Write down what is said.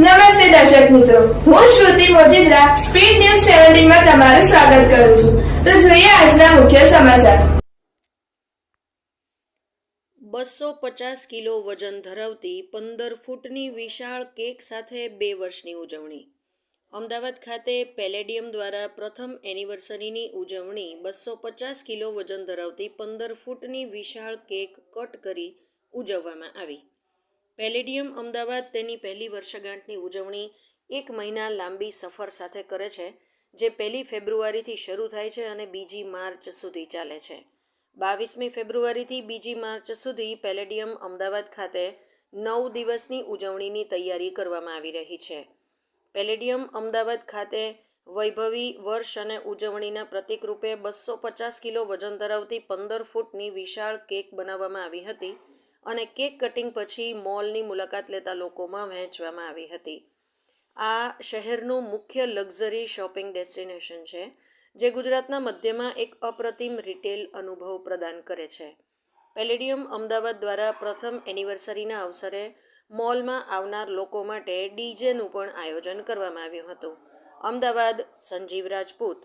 નમસ્તે દર્શક મિત્રો. હું શ્રુતિ મોજીદ્રા, સ્પીડ ન્યૂઝ સેવન્ટીનમાં તમારું સ્વાગત કરું છું. તો જોઈએ આજના મુખ્ય સમાચાર. બસો પચાસ કિલો વજન ધરાવતી પંદર ફૂટની વિશાળ કેક સાથે બે વર્ષની ઉજવણી. અમદાવાદ ખાતે પેલેડિયમ દ્વારા પ્રથમ એનિવર્સરીની ઉજવણી બસો પચાસ કિલો વજન ધરાવતી પંદર ફૂટની વિશાળ કેક કટ કરી ઉજવવામાં આવી. પેલેડિયમ અમદાવાદ તેની પહેલી વર્ષગાંઠની ઉજવણી એક મહિના લાંબી સફર સાથે કરે છે, જે પહેલી ફેબ્રુઆરીથી શરૂ થાય છે અને બીજી માર્ચ સુધી ચાલે છે. બાવીસમી ફેબ્રુઆરીથી બીજી માર્ચ સુધી પેલેડિયમ અમદાવાદ ખાતે નવ દિવસની ઉજવણીની તૈયારી કરવામાં આવી રહી છે. પેલેડિયમ અમદાવાદ ખાતે વૈભવી વર્ષ અને ઉજવણીના પ્રતિકરૂપે બસો પચાસ કિલો વજન ધરાવતી પંદર ફૂટની વિશાળ કેક બનાવવામાં આવી હતી. અને કેક કટિંગ પછી મોલની મુલાકાત લેતા લોકોમાં વહેંચવામાં આવી હતી. આ શહેરનું મુખ્ય લક્ઝરી શોપિંગ ડેસ્ટિનેશન છે, જે ગુજરાતના મધ્યમાં એક અપ્રતિમ રિટેલ અનુભવ પ્રદાન કરે છે. પેલેડિયમ અમદાવાદ દ્વારા પ્રથમ એનિવર્સરીના અવસરે મોલમાં આવનાર લોકો માટે ડીજેનું પણ આયોજન કરવામાં આવ્યું હતું. અમદાવાદ સંજીવ રાજપૂત